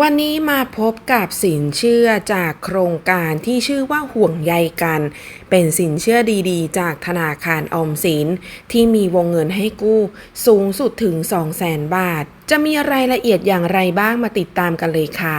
วันนี้มาพบกับสินเชื่อจากโครงการที่ชื่อว่าห่วงใยกัน เป็นสินเชื่อดีๆ จากธนาคารออมสิน ที่มีวงเงินให้กู้ สูงสุดถึง 200,000 บาท จะมีรายละเอียดอย่างไรบ้างมาติดตามกันเลยค่ะ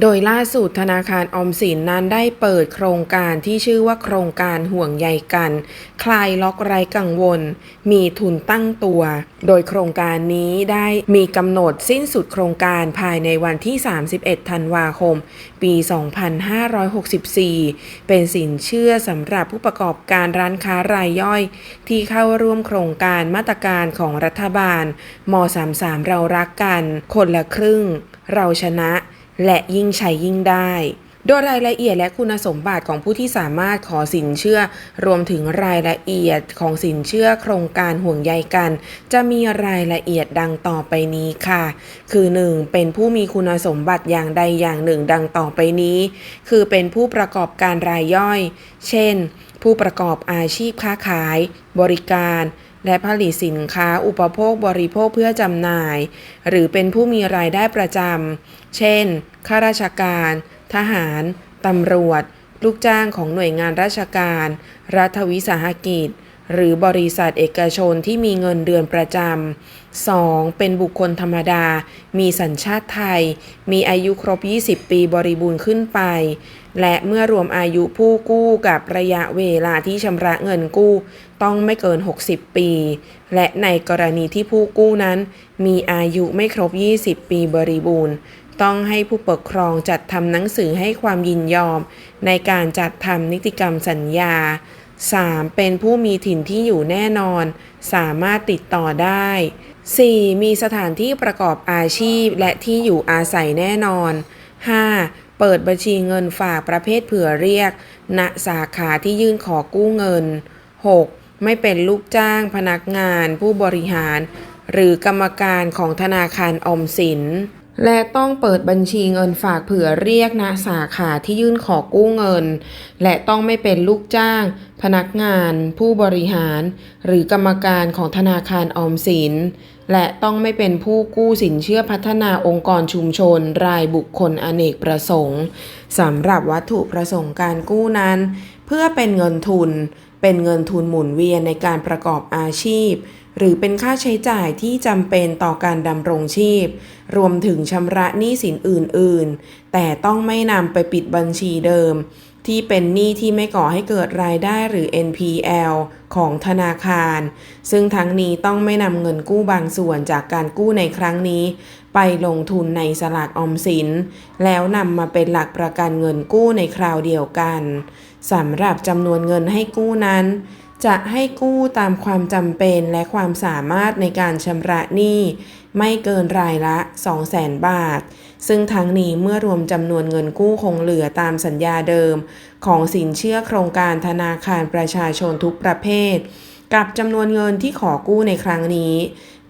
โดยล่าสุดธนาคารออมสินนั้นได้เปิดโครงการที่ชื่อว่าโครงการห่วงใยกัน คลายล็อกไร้กังวล มีทุนตั้งตัว โดยโครงการนี้ได้มีกำหนดสิ้นสุดโครงการภายในวันที่ 31 ธันวาคม ปี 2564 เป็นสินเชื่อสำหรับผู้ประกอบการร้านค้ารายย่อย ที่เข้าร่วมโครงการมาตรการของรัฐบาลม 33 เรารักกัน คนละครึ่ง เราชนะ และยิ่งใช้ยิ่งได้ โดยรายละเอียดและคุณสมบัติของผู้ที่สามารถขอสินเชื่อ รวมถึงรายละเอียดของสินเชื่อโครงการห่วงใยกัน จะมีรายละเอียดดังต่อไปนี้ค่ะ คือ 1. เป็นผู้มีคุณสมบัติอย่างใดอย่างหนึ่งดังต่อไปนี้ คือเป็นผู้ประกอบการรายย่อย เช่น ผู้ประกอบอาชีพค้าขาย บริการและผลิตสินค้าอุปโภคบริโภคเพื่อจำหน่าย หรือเป็นผู้มีรายได้ประจำ เช่น ข้าราชการ ทหาร ตำรวจ ลูกจ้างของหน่วยงานราชการ รัฐวิสาหกิจ หรือบริษัทเอกชนที่มีเงินเดือนประจำ 2. เป็นบุคคลธรรมดา มีสัญชาติไทย มีอายุครบ 20 ปีบริบูรณ์ขึ้นไป และเมื่อรวมอายุผู้กู้กับระยะเวลาที่ชำระเงินกู้ ต้องไม่เกิน 60 ปี และในกรณีที่ผู้กู้นั้น มีอายุไม่ครบ 20 ปีบริบูรณ์ ต้องให้ผู้ปกครองจัดทำหนังสือให้ความยินยอม ในการจัดทำนิติกรรมสัญญา 3. เป็นผู้มีถิ่นที่อยู่แน่นอน สามารถติดต่อได้ 4. มีสถานที่ประกอบอาชีพและที่อยู่อาศัยแน่นอน 5. เปิดบัญชีเงินฝากประเภทเผื่อเรียก ณ สาขาที่ยื่นขอกู้เงิน 6. ไม่เป็นลูกจ้างพนักงาน ผู้บริหาร หรือกรรมการของธนาคารออมสิน และต้องเปิดบัญชีเงินฝากเผื่อเรียกณสาขาที่ยื่นขอกู้เงิน และต้องไม่เป็นลูกจ้าง พนักงาน ผู้บริหาร หรือกรรมการของธนาคารออมสิน และต้องไม่เป็นผู้กู้สินเชื่อพัฒนาองค์กรชุมชน รายบุคคลอเนกประสงค์สำหรับวัตถุประสงค์การกู้นั้น เพื่อเป็นเงินทุน เป็นเงินทุนหมุนเวียนในการประกอบอาชีพ หรือเป็นค่าใช้จ่ายที่จำเป็นต่อการดำรงชีพ รวมถึงชำระหนี้สินอื่น ๆ แต่ต้องไม่นำไปปิดบัญชีเดิม ที่เป็นหนี้ที่ไม่ก่อให้เกิดรายได้หรือ NPL ของธนาคาร ซึ่งทั้งนี้ต้องไม่นำเงินกู้บางส่วนจากการกู้ในครั้งนี้ ไปลงทุนในสลากออมสิน แล้วนำมาเป็นหลักประกันเงินกู้ในคราวเดียวกันสำหรับจำนวนเงินให้กู้นั้นจะให้กู้ตามความจำเป็นและความสามารถในการชำระหนี้ ไม่เกินรายละ 200,000 บาท ซึ่งทั้งนี้เมื่อรวมจำนวนเงินกู้คงเหลือตามสัญญาเดิม ของสินเชื่อโครงการธนาคารประชาชนทุกประเภท กับจำนวนเงินที่ขอกู้ในครั้งนี้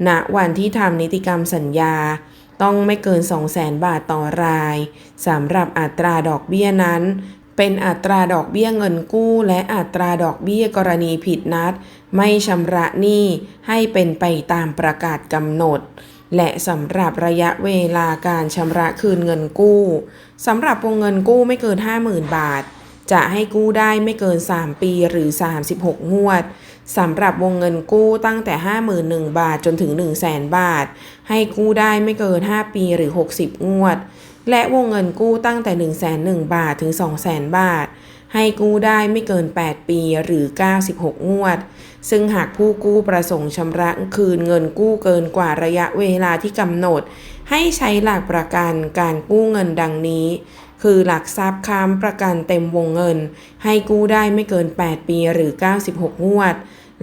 ณวันที่ทำนิติกรรมสัญญา ต้องไม่เกิน 200,000 บาทต่อรายสำหรับอัตราดอกเบี้ยนั้น เป็นอัตราดอกเบี้ยเงินกู้ และอัตราดอกเบี้ยกรณีผิดนัด ไม่ชำระหนี้ให้เป็นไปตามประกาศกำหนด และสำหรับระยะเวลาการชำระคืนเงินกู้สำหรับวงเงินกู้ไม่เกิน 50,000 บาท จะให้กู้ได้ไม่เกิน 3 ปีหรือ 36 งวดสำหรับวงเงินกู้ตั้งแต่ 51,000 บาทจนถึง 100,000บาท ให้กู้ได้ไม่เกิน 5 ปีหรือ 60 งวด และวงเงินกู้ตั้งแต่ 1 0 0 0บาทถึง 200,000 บาท ให้กู้ได้ไม่เกิน 8 ปีหรือ 96 งวด ซึ่งหากผู้กู้ประสงค์ชำระคืนเงินกู้เกินกว่าระยะเวลาที่กำหนด ให้ใช้หลักประกันการกู้เงินดังนี้ คือหลักทรัพย์ค้ำประกันเต็มวงเงิน ให้กู้ได้ไม่เกิน 8 ปีหรือ 96 งวด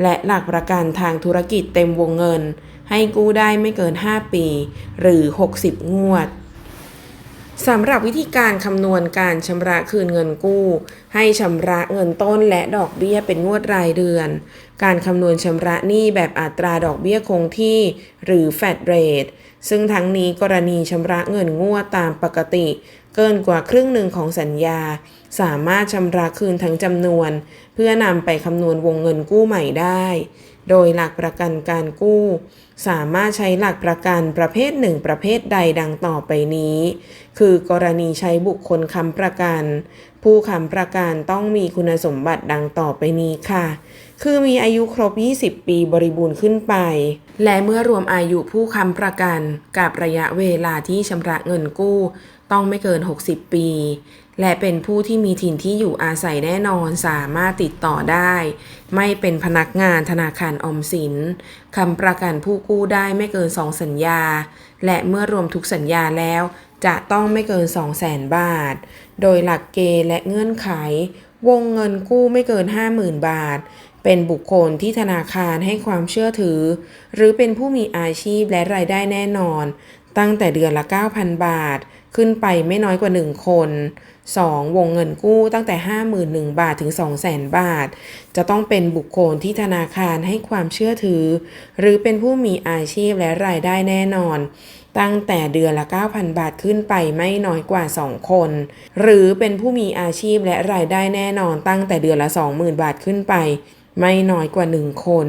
และหลักประกันทางธุรกิจเต็มวงเงิน ให้กู้ได้ไม่เกิน 5 ปี หรือ 60 งวด สำหรับวิธีการคำนวณการชำระคืนเงินกู้ ให้ชำระเงินต้นและดอกเบี้ยเป็นงวดรายเดือน การคำนวณชำระหนี้แบบอัตราดอกเบี้ยคงที่ หรือ flat rate ซึ่งทั้งนี้กรณีชำระเงินงวดตามปกติ เกินกว่าครึ่งหนึ่งของสัญญา สามารถชำระคืนทั้งจำนวน เพื่อนำไปคำนวณวงเงินกู้ใหม่ได้ โดยหลักประกันการกู้ สามารถใช้หลักประกันประเภทหนึ่งประเภทใดดังต่อไปนี้ คือกรณีใช้บุคคลค้ำประกัน ผู้ค้ำประกันต้องมีคุณสมบัติดังต่อไปนี้ค่ะ คือมีอายุครบ 20 ปีบริบูรณ์ขึ้นไป และเมื่อรวมอายุผู้ค้ำประกัน กับระยะเวลาที่ชำระเงินกู้ ต้องไม่เกิน 60 ปี และเป็นผู้ที่มีถิ่นที่อยู่อาศัยแน่นอนสามารถติดต่อได้ ไม่เป็นพนักงานธนาคารอมสินคำประกันผู้กู้ได้ไม่เกิน 2 สัญญา และเมื่อรวมทุกสัญญาแล้ว จะต้องไม่เกิน 2 0 0 0 0 0 บาท โดยหลักเกณฑ์และเงื่อนไข วงเงินกู้ไม่เกิน 50,000 บาท เป็นบุคคลที่ธนาคารให้ความเชื่อถือ หรือเป็นผู้มีอาชีพและรายได้แน่นอน ตั้งแต่เดือนละ 9,000 บาท ขึ้นไปไม่น้อยกว่า 1 คน 2. วงเงินกู้ตั้งแต่ 51,000 บาทถึง 200,000 บาท จะต้องเป็นบุคคลที่ธนาคารให้ความเชื่อถือ หรือเป็นผู้มีอาชีพและรายได้แน่นอน ตั้งแต่เดือนละ 9,000 บาทขึ้นไปไม่น้อยกว่า 2 คน หรือเป็นผู้มีอาชีพและรายได้แน่นอนตั้งแต่เดือนละ 20,000 บาทขึ้นไป ไม่น้อยกว่า 1 คน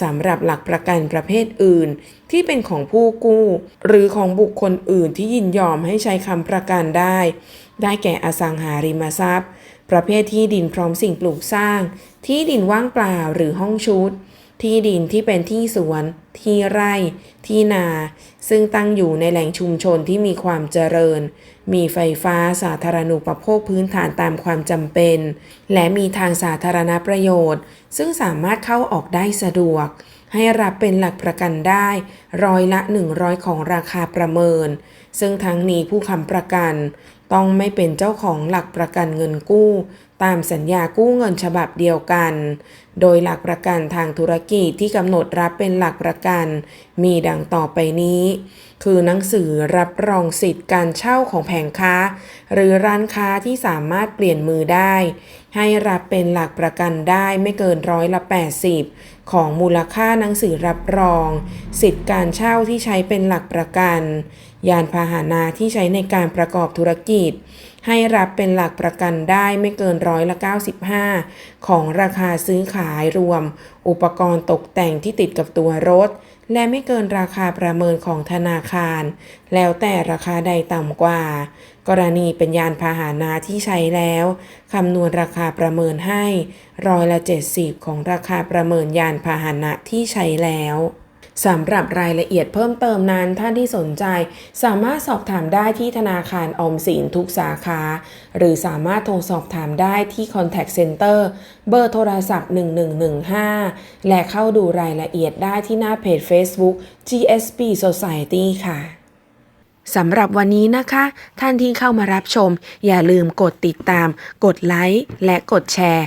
สำหรับหลักประกันประเภทอื่น ที่เป็นของผู้กู้ หรือของบุคคลอื่นที่ยินยอมให้ใช้คำประกันได้ ได้แก่อสังหาริมทรัพย์ ประเภทที่ดินพร้อมสิ่งปลูกสร้าง ที่ดินว่างเปล่าหรือห้องชุด ที่ดินที่เป็นที่สวน ที่ไร่ ที่นา ซึ่งตั้งอยู่ในแหล่งชุมชนที่มีความเจริญ มีไฟฟ้าสาธารณูปโภคพื้นฐานตามความจำเป็น และมีทางสาธารณประโยชน์ ซึ่งสามารถเข้าออกได้สะดวก ให้รับเป็นหลักประกันได้ร้อยละ 100 ของราคาประเมิน ซึ่งทั้งนี้ผู้ค้ำประกัน ต้องไม่เป็นเจ้าของหลักประกันเงินกู้ ตามสัญญากู้เงินฉบับเดียวกัน โดยหลักประกันทางธุรกิจที่กำหนดรับเป็นหลักประกัน มีดังต่อไปนี้ คือหนังสือรับรองสิทธิ์การเช่าของแผงค้า หรือร้านค้าที่สามารถเปลี่ยนมือได้ ให้รับเป็นหลักประกันได้ไม่เกินร้อยละ 80 ของมูลค่าหนังสือรับรอง สิทธิ์การเช่าที่ใช้เป็นหลักประกัน ยานพาหนะที่ใช้ในการประกอบธุรกิจ ให้รับเป็นหลักประกันได้ไม่เกินร้อยละ95 ของราคาซื้อขายรวม อุปกรณ์ตกแต่งที่ติดกับตัวรถ และไม่เกินราคาประเมินของธนาคาร แล้วแต่ราคาใดต่ำกว่า กรณีเป็นยานพาหนะที่ใช้แล้วคำนวณราคาประเมินให้ร้อยละ 70 ของราคาประเมินยานพาหนะที่ใช้แล้ว สำหรับรายละเอียดเพิ่มเติมนั้นท่านที่สนใจ สามารถสอบถามได้ที่ธนาคารอมสินทุกสาขา หรือสามารถโทรสอบถามได้ที่ Contact Center เบอร์โทรศัพท์ 1115 และเข้าดูรายละเอียดได้ที่หน้าเพจ Facebook GSP Society ค่ะสำหรับวันนี้นะคะ ท่านที่เข้ามารับชม อย่าลืมกดติดตาม กดไลค์และกดแชร์